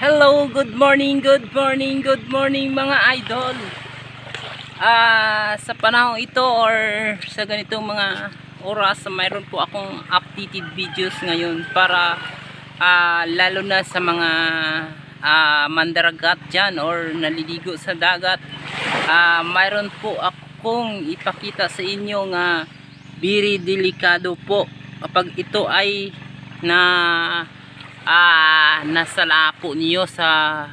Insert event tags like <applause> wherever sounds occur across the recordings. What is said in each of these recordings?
Hello, good morning, good morning, good morning mga idol. Ah, sa panahon ito or sa ganitong mga oras, mayroon po akong updated videos ngayon para ah, lalo na sa mga ah, mandaragat dyan or naliligo sa dagat. Ah, mayroon po akong ipakita sa inyo nga very delikado po kapag ito ay na ah, nasa lapo niyo sa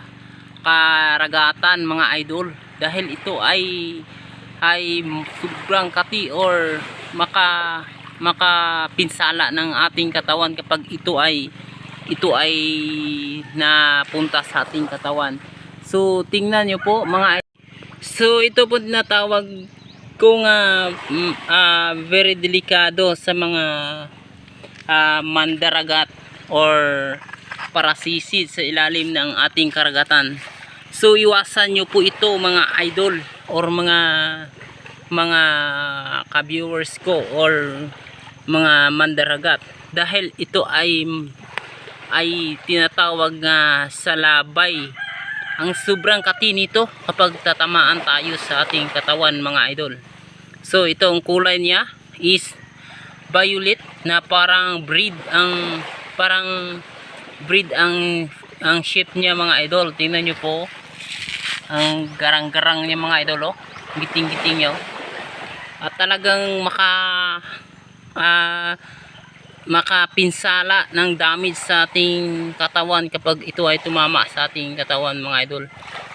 karagatan mga idol. Dahil ito ay ay sobrang kati or maka makapinsala ng ating katawan kapag ito ay ito ay napunta sa ating katawan. So tingnan nyo po mga so ito po tinatawag ko nga mm, ah, very delikado sa mga ah, mandaragat or parasisid sa ilalim ng ating karagatan. So iwasan nyo po ito mga idol or mga mga ka-viewers ko or mga mandaragat. Dahil ito ay ay tinatawag nga salabay. Ang sobrang kati nito kapag tatamaan tayo sa ating katawan mga idol. So ito ang kulay niya is violet na parang breed ang parang breed ang ang shape niya mga idol. Tingnan nyo po. Ang garang-garang niya mga idol oh. giting-giting niya oh. at talagang maka ah, makapinsala ng damage sa ating katawan kapag ito ay tumama sa ating katawan mga idol.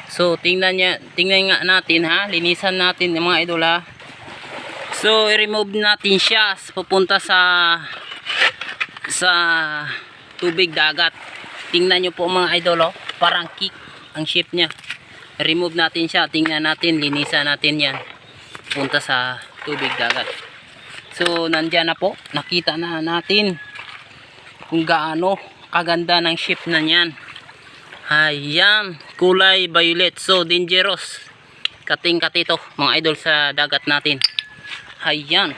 So tingnan niya tingnan nga natin ha. Linisan natin mga idol ha. So i-remove natin siya. Pupunta sa sa tubig dagat. Tingnan nyo po mga idol oh, parang kick ang shape niya. Remove natin siya tingnan natin linisan natin yan. Punta sa tubig dagat. So nandyan na po. Nakita na natin kung gaano kaganda ng shape na yan ayan kulay violet. So dangerous. Kating katito mga idol sa dagat natin. Ayan.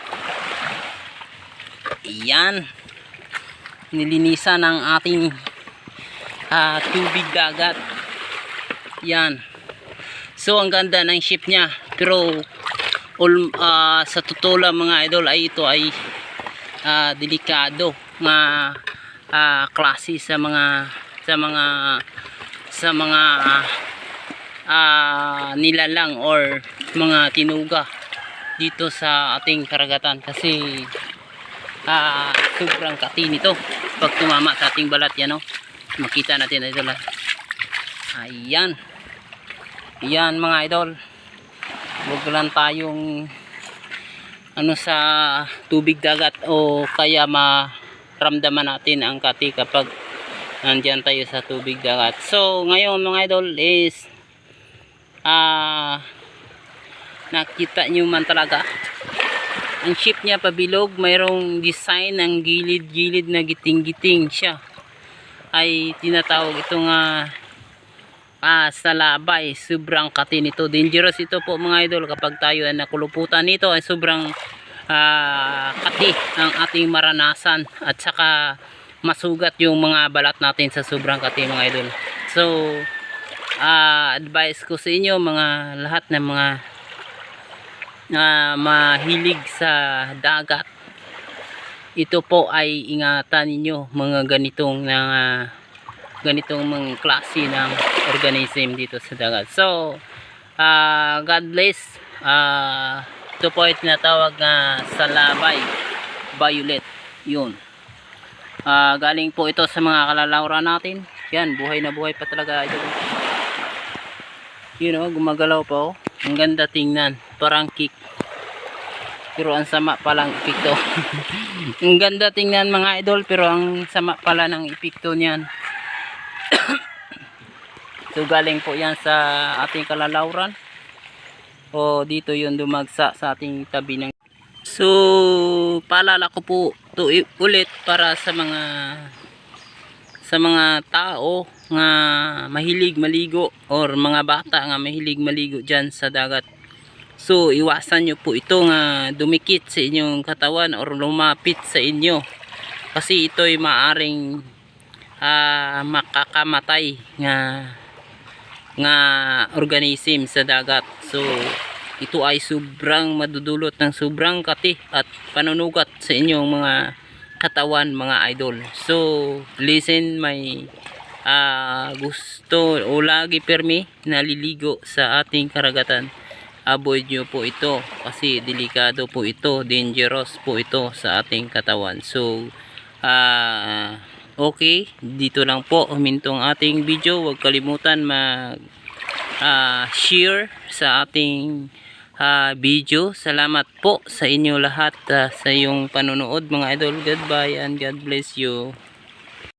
Ayan nilinisan ng ating ah, tubig dagat. Yan. So ang ganda ng shape niya. Pero all, ah, sa totoo lang mga idol ay ito ay ah, delikado. Nga ah, klase sa mga sa mga sa mga ah, nilalang or mga tinuga dito sa ating karagatan. Kasi ah, sobrang kati nito pag tumama sa ating balat yan o makita natin ito lang ayan. Ayan mga idol. Huwag lang tayong ano sa tubig dagat o kaya maramdaman natin ang kati kapag nandyan tayo sa tubig dagat. So ngayon mga idol is ah nakita nyo man talaga ang shape niya pabilog mayroong design ng gilid-gilid na giting-giting siya. Ay tinatawag ito nga ah, salabay sobrang kati nito. Dangerous ito po mga idol. Kapag tayo ay nakuluputan nito ay sobrang ah, kati ang ating maranasan. At saka masugat yung mga balat natin sa sobrang kati mga idol. So ah, advice ko sa inyo mga lahat ng mga na mahilig sa dagat. Ito po ay ingatan ninyo mga ganitong na ganitong mga klase ng organism dito sa dagat. So ah, God bless. Ah, ito po ay tinatawag na salabay violet. Yun. Ah, galing po ito sa mga kalalaura natin. Yan buhay na buhay pa talaga ito yun o gumagalaw pa oh ang ganda tingnan. Parang kick. Pero ang sama palang epekto. <laughs> Ang ganda tingnan mga idol pero ang sama pala ng epekto niyan. <coughs> So galing po yan sa ating kalalauran. O dito yun dumagsa sa ating tabi ng so paalala ko po to ulit para sa mga sa mga tao nga mahilig maligo or mga bata nga mahilig maligo dyan sa dagat so iwasan nyo po ito nga dumikit sa inyong katawan or lumapit sa inyo kasi ito ay maaring ah, makakamatay nga nga organism sa dagat. So ito ay sobrang madudulot ng sobrang kati at panunugat sa inyong mga katawan mga idol. So listen may ah, gusto o lagi permi naliligo sa ating karagatan. Avoid nyo po ito kasi delikado po ito dangerous po ito sa ating katawan. So ah okay dito lang po huminto ang ating video. Huwag kalimutan mag ah, share sa ating ah, video salamat po sa inyo lahat ah, sa iyong panonood mga idol. Goodbye and God bless you